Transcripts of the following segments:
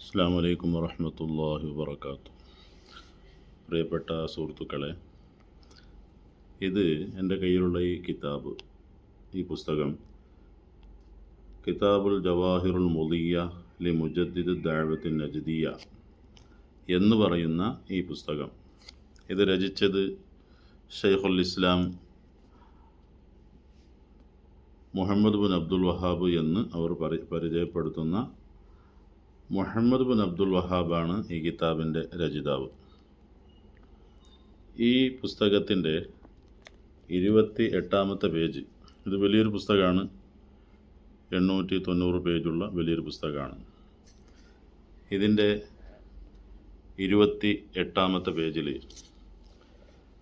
അസ്സാം വലൈക്കും വറഹമത്തല്ലാഹി വബർക്കാത്തു പ്രിയപ്പെട്ട സുഹൃത്തുക്കളെ ഇത് എന്റെ കയ്യിലുള്ള ഈ കിതാബ് ഈ പുസ്തകം കിതാബുൽ ജവാഹിറുൽ മുദിയ ലി മുജദ്ദിദ് ദാഴ്വത്തിൻ നജദിയ എന്ന് പറയുന്ന ഈ പുസ്തകം. ഇത് രചിച്ചത് Shaikhul Islam Muhammad bin Abdul Wahhab എന്ന് അവർ പരി പരിചയപ്പെടുത്തുന്ന മുഹമ്മദ് ബിൻ അബ്ദുൽ വഹാബാണ് ഈ കിതാബിന്റെ രചിതാവ്. ഈ പുസ്തകത്തിന്റെ ഇരുപത്തി എട്ടാമത്തെ പേജ് ഇത് വലിയൊരു പുസ്തകമാണ്. എണ്ണൂറ്റി തൊണ്ണൂറ് പേജുള്ള വലിയൊരു പുസ്തകമാണ്. ഇതിന്റെ ഇരുപത്തി എട്ടാമത്തെ പേജിൽ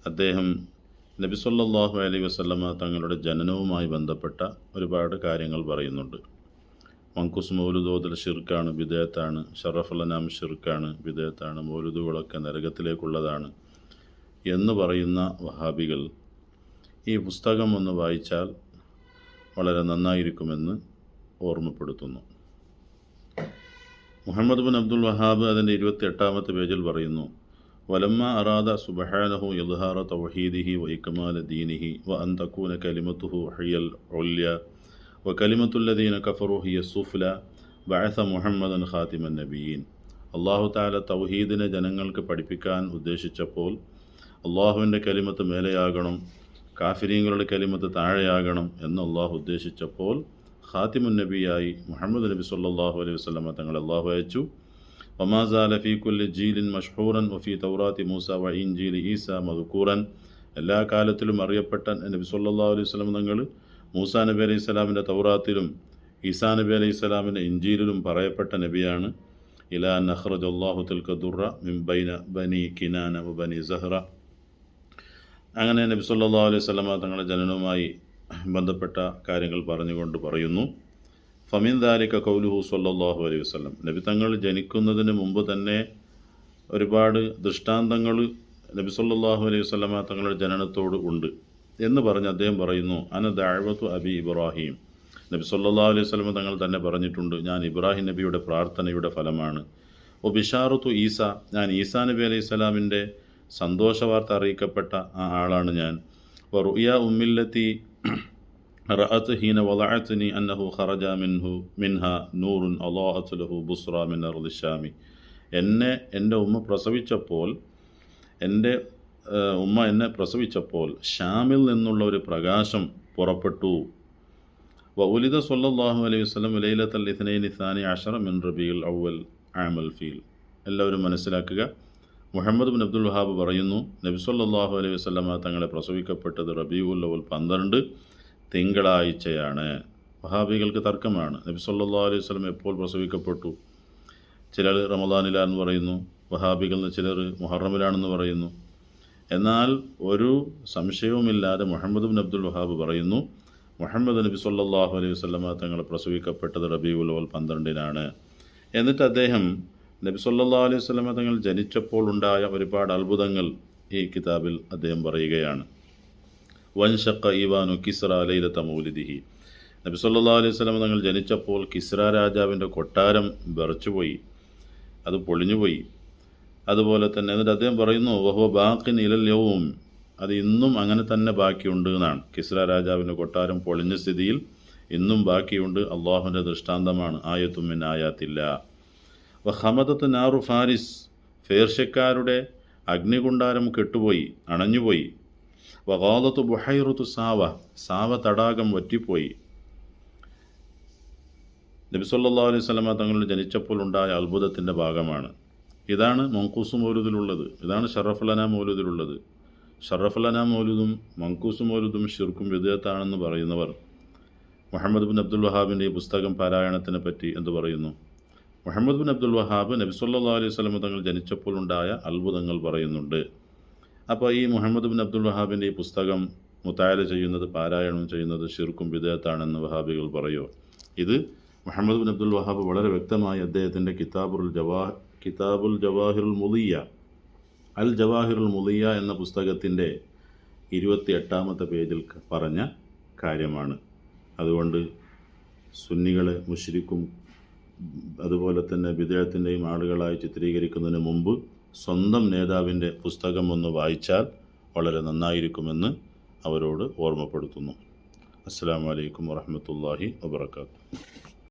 അദ്ദേഹം നബി അലൈ അലൈഹി വസല്ലമ തങ്ങളുടെ ജനനവുമായി ബന്ധപ്പെട്ട ഒരുപാട് കാര്യങ്ങൾ പറയുന്നുണ്ട്. മങ്കുസ് മൗലുദോദൽ ഷിർക്കാണ് വിദേഹത്താണ് ഷറഫുലനാം ഷിർക്കാണ് വിദേഹത്താണ് മൗലുദുകളൊക്കെ നരകത്തിലേക്കുള്ളതാണ് എന്ന് പറയുന്ന വഹാബികൾ ഈ പുസ്തകം ഒന്ന് വായിച്ചാൽ വളരെ നന്നായിരിക്കുമെന്ന് ഓർമ്മപ്പെടുത്തുന്നു. മുഹമ്മദ് ബിൻ അബ്ദുൽ വഹാബ് അതിന്റെ ഇരുപത്തി എട്ടാമത്തെ പേജിൽ പറയുന്നു വലമ്മ അറാദ സുബഹാനഹു ഇൽഹാറ തൗഹീദിഹി വ ദീനിഹി വ അന്തക്കൂന തക്കൂന കലിമത്തുഹു ഹയ്യൽ ഉല്യ വ കഫറുഹിയ കഫറു ഹിയ സുഫ്ല വഴസ മുഹമ്മദൻ ഖാത്തിമൻ നബിയീൻ. അള്ളാഹു താല തൗഹീദിനെ ജനങ്ങൾക്ക് പഠിപ്പിക്കാൻ ഉദ്ദേശിച്ചപ്പോൾ അള്ളാഹുവിന്റെ കലിമത്ത് മേലെയാകണം കാഫിരീങ്ങളുടെ കലിമത്ത് താഴെയാകണം എന്ന് അള്ളാഹു ഉദ്ദേശിച്ചപ്പോൾ ഖാത്തിമുൻ നബിയായി മുഹമ്മദ് നബി സല്ലാഹു അലൈഹി വസ്ലമ തങ്ങൾ അള്ളാഹു അയച്ചു. വമാസാല ഫീ കുല്ലി ജീലിൻ മഷ്ഹൂറൻ വഫി തൗറാത്തി മൂസ വ ജീൽ ഈസ മധുക്കൂറൻ എല്ലാ കാലത്തിലും അറിയപ്പെട്ട നബി സല്ലല്ലാഹു അലൈഹി വസ്ലം തങ്ങൾ മൂസ നബി അലൈഹി സ്വലാമിന്റെ തൗറാത്തിലും ഈസാ നബി അലൈഹി സ്വലാമിന്റെ ഇഞ്ചീലിലും പറയപ്പെട്ട നബിയാണ്. ഇലാ നഹ്റജ് അള്ളാഹു മിൻ മിംബൈന ബനി കിനാന ബനി സഹ്റ. അങ്ങനെ നബി സല്ലാ അലൈഹി വസല്ലമ തങ്ങളുടെ ജനനവുമായി ബന്ധപ്പെട്ട കാര്യങ്ങൾ പറഞ്ഞുകൊണ്ട് പറയുന്നു. ഫമിൻ ദാലിക കൗലുഹു സല്ലാഹു അലൈഹി വസ്ലം നബി തങ്ങൾ ജനിക്കുന്നതിന് മുമ്പ് തന്നെ ഒരുപാട് ദൃഷ്ടാന്തങ്ങൾ നബി സല്ലാഹു അലൈഹി വസ്ലമ തങ്ങളുടെ ജനനത്തോട് ഉണ്ട്. എന്ന് പറഞ്ഞ് അദ്ദേഹം പറയുന്നു അന ദാഴ്വത്തു അബി ഇബ്രാഹിം. നബി സല്ലാ അലൈഹി സ്വലമ തങ്ങൾ തന്നെ പറഞ്ഞിട്ടുണ്ട് ഞാൻ ഇബ്രാഹിം നബിയുടെ പ്രാർത്ഥനയുടെ ഫലമാണ്. ഒ ബിഷാറുത്തു ഈസ ഞാൻ ഈസാ നബി അലൈഹി സ്വലാമിന്റെ സന്തോഷവാർത്ത അറിയിക്കപ്പെട്ട ആ ആളാണ് ഞാൻ. റുയ ഉമ്മില്ലത്തി റഅത്ത് ഹീന വളഅത്നി അന്നഹു ഖറജ മിൻഹു മിൻഹ നൂറുൻ അള്ളാഹത്ത് ലഹു ബുസ്റ മിൻ അർദിഷാമി എന്നെ എന്റെ ഉമ്മ പ്രസവിച്ചപ്പോൾ എന്റെ ഉമ്മ എന്നെ പ്രസവിച്ചപ്പോൾ ഷാമിൽ നിന്നുള്ള ഒരു പ്രകാശം പുറപ്പെട്ടു. വ സൊല്ലാഹു അലൈഹി വസ്ലം ലൈലത്തൽ ഇസ്നൈൻ സാനി അഷറ മിൻ റബീൽ ഔവൽ ആമൽ ഫീൽ. എല്ലാവരും മനസ്സിലാക്കുക. മുഹമ്മദ് ബിൻ അബ്ദുൽ വഹാബ് പറയുന്നു നബി സല്ലാഹു അലൈഹി വസ്ലമ തങ്ങളെ പ്രസവിക്കപ്പെട്ടത് റബീഉൽ അവൽ പന്ത്രണ്ട് തിങ്കളാഴ്ചയാണ്. വഹാബികൾക്ക് തർക്കമാണ്. നബി സല്ലാ അലൈഹി വസ്ലം എപ്പോൾ പ്രസവിക്കപ്പെട്ടു? ചിലർ റമദാനിലാണെന്ന് പറയുന്നു വഹാബികൾ ചിലർ മുഹറമിലാണെന്ന് പറയുന്നു. എന്നാൽ ഒരു സംശയവുമില്ലാതെ മുഹമ്മദ് ബിൻ അബ്ദുൽ വഹാബ് പറയുന്നു മുഹമ്മദ് നബി സല്ലാഹു അലൈഹി വസല്ലമ തങ്ങൾ പ്രസവിക്കപ്പെട്ടത് റബീഉൽ അവൽ പന്ത്രണ്ടിനാണ്. എന്നിട്ട് അദ്ദേഹം നബി സല്ലാ അലൈഹി വസല്ലമ തങ്ങൾ ജനിച്ചപ്പോൾ ഉണ്ടായ ഒരുപാട് അത്ഭുതങ്ങൾ ഈ കിതാബിൽ അദ്ദേഹം പറയുകയാണ്. വൻഷക്ക ഇവാനു കിസ്ര അലൈലത്ത മൗലിദിഹി. നബി സല്ലാ അലൈഹി വസല്ലമ തങ്ങൾ ജനിച്ചപ്പോൾ കിസ്ര രാജാവിന്റെ കൊട്ടാരം വിറച്ചുപോയി. അത് പൊളിഞ്ഞുപോയി. അതുപോലെ തന്നെ എന്നിട്ട് അദ്ദേഹം പറയുന്നു വഹുവ ബാക്കി നിലല്യവും യവും അത് ഇന്നും അങ്ങനെ തന്നെ ബാക്കിയുണ്ട് എന്നാണ്. കിസ്ര രാജാവിന്റെ കൊട്ടാരം പൊളിഞ്ഞ സ്ഥിതിയിൽ ഇന്നും ബാക്കിയുണ്ട്. അള്ളാഹുവിന്റെ ദൃഷ്ടാന്തമാണ്. ആയത്തുമിൻ ആയാത്തില്ല. ഹമദത്ത് നാറു ഫാരിസ്. ഫേർഷ്യക്കാരുടെ അഗ്നികുണ്ടാരം കെട്ടുപോയി അണഞ്ഞുപോയി. വകാലത്ത് ബുഹൈറുത്തു സാവ. സാവ തടാകം വറ്റിപ്പോയി. നബി സല്ലല്ലാഹു അലൈഹി വസല്ലമ തങ്ങൾ ജനിച്ചപ്പോൾ ഉണ്ടായ അത്ഭുതത്തിന്റെ ഭാഗമാണ്. ഇതാണ് മങ്കൂസ് മൗലൂദിലുള്ളത്. ഇതാണ് ഷറഫുലന മൗലൂദിലുള്ളത്. ഷറഫുലന മൗലൂദും മങ്കൂസ് മൗലൂദും ഷിർക്കും വിദേഹത്താണെന്ന് പറയുന്നവർ. മുഹമ്മദ് ബിൻ അബ്ദുൽ വഹാബിന്റെ പുസ്തകം പാരായണത്തിനെ പറ്റി എന്ന് പറയുന്നു? മുഹമ്മദ് ബിൻ അബ്ദുൽ വഹാബ് നബി സല്ലല്ലാഹു അലൈഹി സ്വലമ തങ്ങൾ ജനിച്ചപ്പോൾ ഉണ്ടായ അത്ഭുതങ്ങൾ പറയുന്നുണ്ട്. അപ്പോൾ ഈ മുഹമ്മദ് ബിൻ അബ്ദുൽ വഹാബിന്റെ ഈ പുസ്തകം മുത്തായ ചെയ്യുന്നത് പാരായണം ചെയ്യുന്നത് ഷിർക്കും വിദേഹത്താണെന്ന് വഹാബികൾ പറയുമോ ഇത് മുഹമ്മദ് ബിൻ അബ്ദുൽ വഹാബ് വളരെ വ്യക്തമായി അദ്ദേഹത്തിന്റെ കിതാബുൽ ജവാ കിതാബുൽ ജവാഹിറുൽ മുലിയ അൽ ജവാഹിറുൽ മുലിയ എന്ന പുസ്തകത്തിന്റെ ഇരുപത്തി എട്ടാമത്തെ പേജിൽ പറഞ്ഞ കാര്യമാണ്. അതുകൊണ്ട് സുന്നികളെ മുഷ്രിക്കും അതുപോലെ തന്നെ വിദേഹത്തിന്റെയും ആളുകളായി ചിത്രീകരിക്കുന്നതിന് മുമ്പ് സ്വന്തം നേതാവിന്റെ പുസ്തകം ഒന്ന് വായിച്ചാൽ വളരെ നന്നായിരിക്കുമെന്ന് അവരോട് ഓർമ്മപ്പെടുത്തുന്നു. അസ്സാം വലൈക്കും വാഹമത്തല്ലാഹി വാബർക്കാത്തു